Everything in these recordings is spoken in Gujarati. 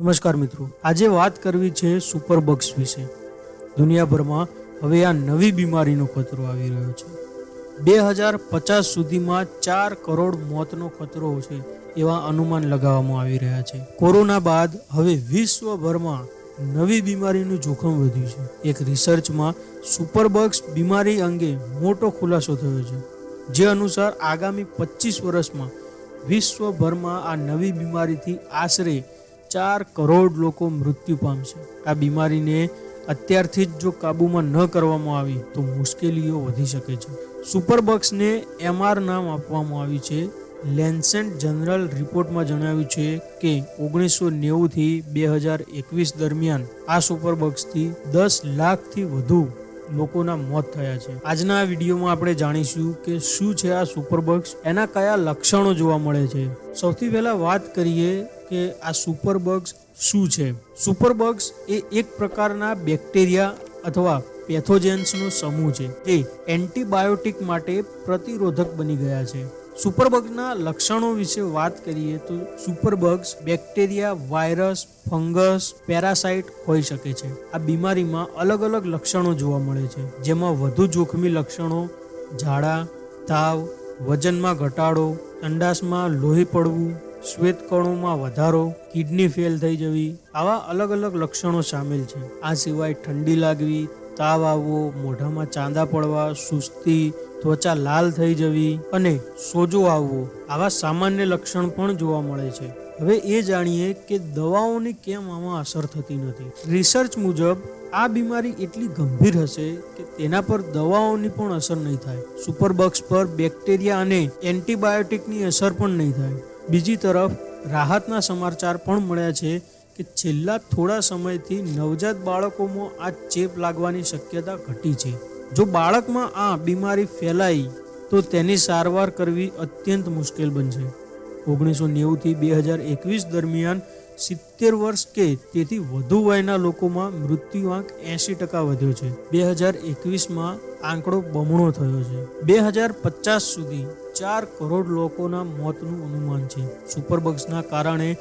નમસ્કાર મિત્રો. આજે વાત કરવી છે સુપર બગ્સ વિશે. દુનિયાભરમાં હવે આ નવી બીમારીનો ખતરો આવી રહ્યો છે. બે હજાર પચાસ સુધીમાં ચાર કરોડ મોતનો ખતરો છે એવા અનુમાન લગાવવામાં આવી રહ્યા છે. કોરોના બાદ હવે વિશ્વભરમાં નવી બીમારીનું જોખમ વધ્યું છે. એક રિસર્ચમાં સુપરબગ્સ બીમારી અંગે મોટો ખુલાસો થયો છે. જે અનુસાર આગામી પચીસ વર્ષમાં વિશ્વભરમાં આ નવી બીમારીથી આશરે ચાર કરોડ લોકો મૃત્યુ પામશે. આ બીમારીને અત્યારથી જ જો કાબૂમાં ન કરવામાં આવી, તો મુશ્કેલીઓ વધી શકે છે. સુપરબક્સને એમઆર નામ આપવામાં આવ્યું છે. લેન્સેન્ટ જનરલ રિપોર્ટમાં જણાવ્યું છે કે, ઓગણીસો નેવુંથી બે હજાર એકવીસ દરમિયાન આ સુપરબક્સથી દસ લાખથી વધુ લોકોના મોત થયા છે. આજના વિડીયોમાં આપણે જાણીશું કે શું છે આ સુપરબક્સ, એના કયા લક્ષણો જોવા મળે છે. સૌથી પહેલા વાત કરીએ કે આ સુપરબગ્સ શું છે? સુપરબગ્સ એ એક પ્રકારના બેક્ટેરિયા અથવા પેથોજેન્સનો સમૂહ છે, જે એન્ટીબાયોટિક માટે પ્રતિરોધક બની ગયા છે. સુપરબગના લક્ષણો વિશે વાત કરીએ તો superbugs bacteria virus fungus parasite હોઈ શકે છે. આ બીમારીમાં અલગ અલગ લક્ષણો જોવા મળે છે, જેમાં વધુ જોખમી લક્ષણો, ઝાડા, તાવ, વજનમાં ઘટાડો, અંડાશમાં લોહી પડવું શ્વેતકણોમાં વધારો, કિડની ફેલ થઈ જવી, આવા અલગ અલગ લક્ષણો સામેલ છે. આ સિવાય ઠંડી લાગવી, તાવ આવવો, મોઢામાં ચાંદા પડવા, સુસ્તી, ત્વચા લાલ થઈ જવી અને સોજો આવવો, આવા સામાન્ય લક્ષણ પણ જોવા મળે છે. હવે એ જાણીએ કે દવાઓની કેમ આમાં અસર થતી નથી. રિસર્ચ મુજબ, આ બીમારી એટલી ગંભીર હશે કે તેના પર દવાઓની પણ અસર નહીં થાય. સુપરબક્સ પર બેક્ટેરિયા અને એન્ટીબાયોટિકની અસર પણ નહીં થાય. બીજી તરફ રાહતના સમાચાર પણ મળ્યા છે કે છેલ્લા થોડા સમયથી નવજાત બાળકોમાં આ ચેપ લાગવાની શક્યતા ઘટી છે. જો બાળકમાં આ બીમારી ફેલાઈ તો તેની સારવાર કરવી અત્યંત મુશ્કેલ બનશે. ઓગણીસો નેવુંથી બે હજાર એકવીસ દરમિયાન સિત્તેર વર્ષ કે તેથી વધુ વયના લોકોમાં મૃત્યુઆંક એંશી ટકા વધ્યો છે. બે હજાર એકવીસમાં આંકડો બમણો થયો છે. બે હજાર પચાસ સુધી ચાર કરોડ લોકોના મોતનું અનુમાન છે. સુપરબગ્સના કારણે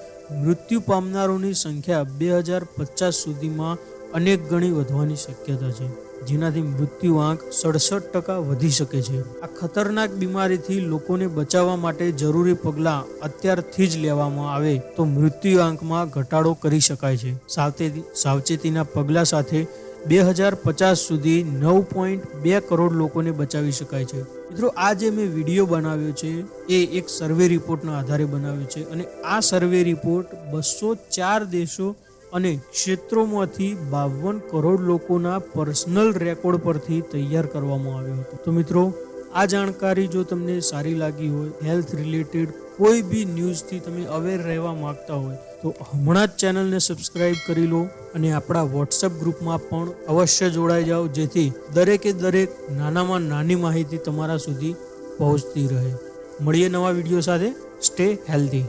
મૃત્યુ પામનારોની સંખ્યા બે હજાર પચાસ સુધીમાં અનેક ગણી વધવાની શક્યતા છે. જેનાથી મૃત્યુઆંક સડસઠ ટકા વધી શકે છે. આ ખતરનાક બીમારીથી લોકોને બચાવવા માટે જરૂરી પગલાં અત્યારથી જ લેવામાં આવે તો મૃત્યુઆંકમાં ઘટાડો કરી શકાય છે. સાવચેતી સાવચેતીના પગલાં સાથે બે હજાર પચાસ સુધી નવ પોઈન્ટ બે કરોડ લોકોને બચાવી શકાય છે. મિત્રો, આ જે મેં વીડિયો બનાવ્યો છે, એ એક સર્વે રિપોર્ટના આધારે બનાવ્યો છે અને આ સર્વે રિપોર્ટ બસો ચાર દેશો અને ક્ષેત્રોમાંથી બાવન કરોડ લોકોના પર્સનલ રેકોર્ડ પરથી તૈયાર કરવામાં આવ્યો હતો. તો મિત્રો, આ જાણકારી જો તમને સારી લાગી હોય, હેલ્થ રિલેટેડ કોઈ બી ન્યૂઝથી તમે અવેર રહેવા માંગતા હોય, તો હમણાં જ ચેનલને સબસ્ક્રાઇબ કરી લો અને આપણા વોટ્સઅપ ગ્રુપમાં પણ અવશ્ય જોડાઈ જાઓ, જેથી દરેકે દરેક નાનામાં નાની માહિતી તમારા સુધી પહોંચતી રહે. મળીએ નવા વીડિયો સાથે. Stay healthy